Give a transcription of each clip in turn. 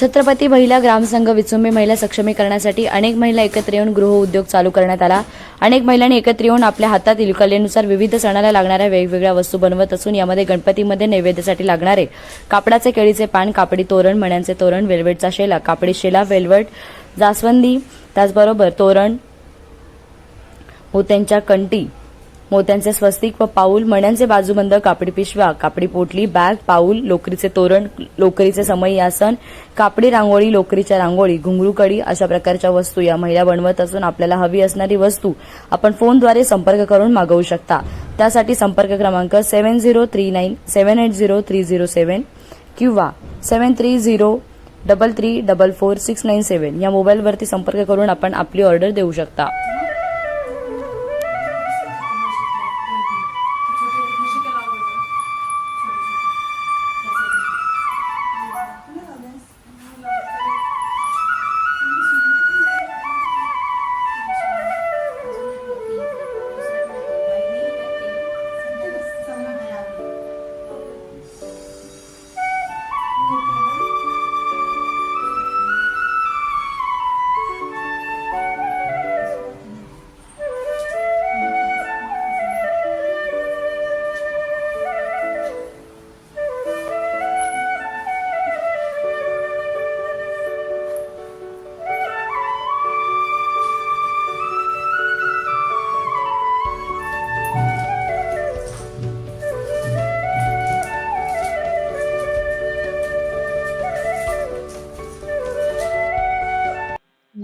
छत्रपती महिला ग्रामसंघ विचुंबी महिला सक्षमीकरणासाठी अनेक महिला एकत्र येऊन गृह उद्योग चालू करण्यात आला. अनेक महिलांनी एकत्र येऊन आपल्या हातातील कलेनुसार विविध सणाला लागणाऱ्या वेगवेगळ्या वस्तू बनवत असून यामध्ये गणपतीमध्ये नैवेद्यासाठी लागणारे कापडाचे केळीचे पान कापडी तोरण मण्यांचे तोरण वेल्वेटचा शेला कापडी शेला वेल्वेट जास्वंदी त्याचबरोबर तोरण मोत्यांच्या कंटी मोत्यांचे स्वस्तिक व पाऊल मण्यांचे बाजूबंद कापडी पिशव्या कापडी पोटली बॅग पाऊल लोकरीचे तोरण लोकरीचे समयी आसन कापडी रांगोळी लोकरीच्या रांगोळी घुंगरूकडी अशा प्रकारच्या वस्तू या महिला बनवत असून आपल्याला हवी असणारी वस्तू आपण फोनद्वारे संपर्क करून मागवू शकता. त्यासाठी संपर्क क्रमांक seven zero three nine seven eight zero three zero seven किंवा seven three zero double three double four six nine seven या मोबाईलवरती संपर्क करून आपण आपली ऑर्डर देऊ शकता.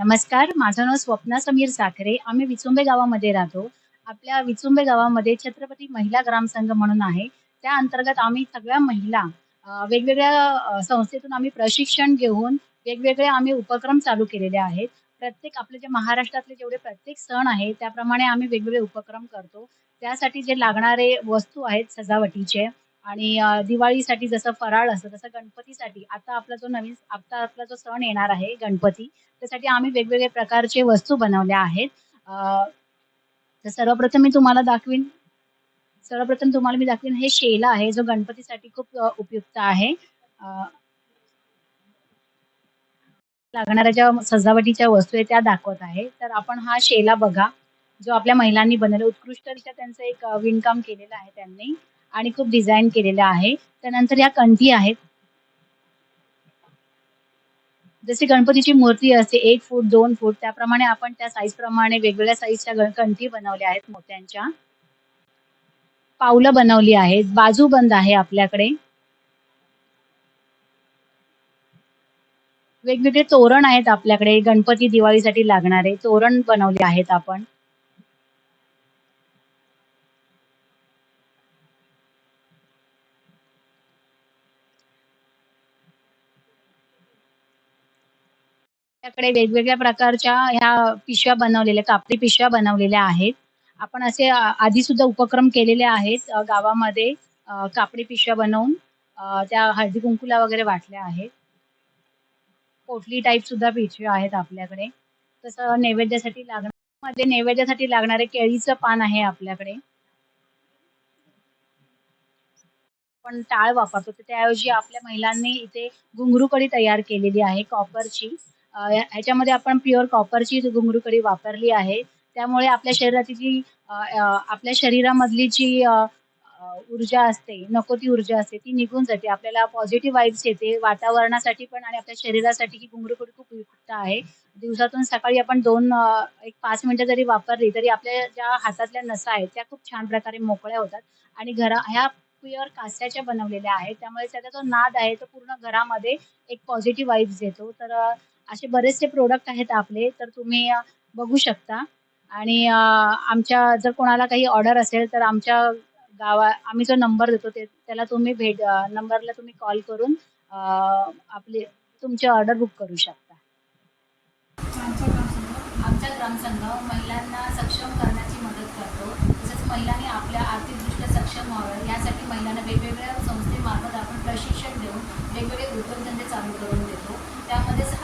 नमस्कार माझं नाव स्वप्ना समीर साखरे. आम्ही विचुंबे गावामध्ये राहतो. आपल्या विचुंबे गावामध्ये छत्रपती महिला ग्रामसंघ म्हणून आहे. त्या अंतर्गत आम्ही सगळ्या महिला वेगवेगळ्या संस्थेतून आम्ही प्रशिक्षण घेऊन वेगवेगळे आम्ही उपक्रम चालू केलेले आहेत. प्रत्येक आपले जे महाराष्ट्रातले जेवढे प्रत्येक सण आहे त्याप्रमाणे आम्ही वेगवेगळे उपक्रम करतो. त्यासाठी जे लागणारे वस्तू आहेत सजावटीचे आणि दिवाळीसाठी जसं फराळ असतं तसं गणपतीसाठी. आता आपला जो नवीन आता आपला जो सण येणार आहे गणपती त्यासाठी आम्ही वेगवेगळे प्रकारचे वस्तू बनवल्या आहेत. तर सर्वप्रथम मी तुम्हाला दाखवीन सर्वप्रथम तुम्हाला मी दाखवीन हे शेला आहे जो गणपतीसाठी खूप उपयुक्त आहे. लागणाऱ्या ज्या सजावटीच्या वस्तू आहेत त्या दाखवत आहे. तर आपण हा शेला बघा जो आपल्या महिलांनी बनवला उत्कृष्टरित्या त्यांचं एक विणकाम केलेलं आहे त्यांनी. आणि खूप डिझाईन केलेलं आहे. त्यानंतर या कंठी आहेत. जशी गणपतीची मूर्ती असते एक फूट दोन फूट त्याप्रमाणे आपण त्या साईज प्रमाणे वेगवेगळ्या साईजच्या कंठी बनवल्या आहेत मोत्यांच्या. पावलं बनवली आहेत. बाजू बंद आहे आपल्याकडे. वेगवेगळे तोरण आहेत आपल्याकडे गणपती दिवाळीसाठी लागणारे तोरण बनवले आहेत आपण. आपल्याकडे वेगवेगळ्या प्रकारच्या ह्या पिशव्या बनवलेल्या कापडी पिशव्या बनवलेल्या आहेत. आपण असे आधी सुद्धा उपक्रम केलेले आहेत गावामध्ये कापडी पिशव्या बनवून त्या हळदी कुंकूला वगैरे वाटल्या आहेत. पोटली टाईप सुद्धा पिशव्या आहेत आपल्याकडे. तसं नैवेद्यासाठी लागणार मध्ये नैवेद्यासाठी लागणारे केळीचं पान आहे आपल्याकडे. आपण टाळ वापरतो तर त्याऐवजी आपल्या महिलांनी इथे घुंगरू कडी तयार केलेली आहे कॉपरची ह्याच्यामध्ये आपण प्युअर कॉपरची घुंगरू कडी वापरली आहे. त्यामुळे आपल्या शरीराची जी आपल्या शरीरामधली जी ऊर्जा असते नको ती ऊर्जा असते ती निघून जाते. आपल्याला पॉझिटिव्ह वाईब्स येते वातावरणासाठी पण आणि आपल्या शरीरासाठी ही घुंगरू कडी खूप उपयुक्त आहे. दिवसातून सकाळी आपण दोन एक पाच मिनिटं जरी वापरली तरी आपल्या ज्या हातातल्या नसा आहेत त्या खूप छान प्रकारे मोकळ्या होतात. आणि घरा ह्या प्युअर कास्याच्या बनवलेल्या आहेत. त्यामुळे त्याचा जो नाद आहे तो पूर्ण घरामध्ये एक पॉझिटिव्ह वाईब्स येतो. तर असे बरेचसे प्रोडक्ट आहेत आपले तर तुम्ही बघू शकता. आणि आमच्या जर कोणाला काही ऑर्डर असेल तर आमच्या गावा आम्ही जो नंबर देतो ते त्याला तुम्ही भेट नंबरला तुम्ही कॉल करून आपले तुमची ऑर्डर बुक करू शकता. आमचा ग्रामसंघ महिलांना सक्षम करण्याची मदत करतो. तसेच महिलांनी आपल्या आर्थिकदृष्ट्या सक्षम व्हावं यासाठी महिलांना वेगवेगळ्या संस्थेमार्फत आपण प्रशिक्षण देऊन वेगवेगळे उद्योगधंदे चालू करून देतो. त्यामध्येच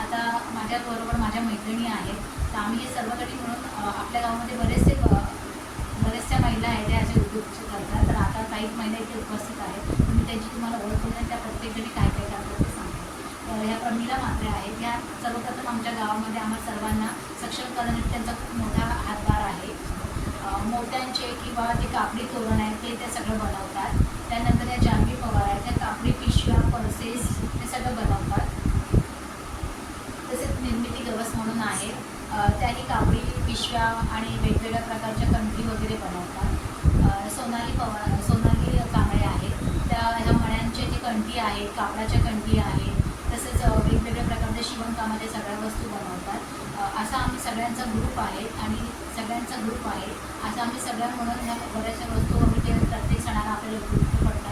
माझ्याबरोबर माझ्या मैत्रिणी आहेत. तर आम्ही हे सर्वजणी म्हणून आपल्या गावामध्ये बरेचसे बरेचशा बऱ्याचशा महिला आहेत त्या असे उद्योग करतात. तर आता काही महिला इथे उपस्थित आहेत. मी त्यांची तुम्हाला ओळख करून त्या प्रत्येकजणी काय काय करतात ते सांगते. तर ह्या प्रमिला मात्रे आहेत. ह्या सर्वप्रथम आमच्या गावामध्ये आम्हा सर्वांना सक्षम करण्यासाठी त्यांचा खूप मोठा हातभार आहे. मोत्यांचे किंवा जे कापडी तोरण आहेत ते ते सगळं बनवतात. त्यानंतर या जानवी पवार आहेत. त्या कापडी पिशव्या पर्सेस हे सगळं बनवतात. म्हणून आहे. त्याही कापडी पिशव्या आणि वेगवेगळ्या प्रकारच्या कंठी वगैरे बनवतात. सोनाली पवार सोनाली कांबळे आहेत. त्या ह्या मण्यांचे जे कंठी आहेत कापडाच्या कंठी आहेत तसेच वेगवेगळ्या प्रकारच्या शिवणकामाच्या सगळ्या वस्तू बनवतात. असा आम्ही सगळ्यांचा ग्रुप आहे आणि सगळ्यांचा ग्रुप आहे. असं आम्ही सगळ्या म्हणून ह्या बऱ्याचशा वस्तू आम्ही ते प्रत्येक सणाला आपल्याला उपयुक्त पडतात.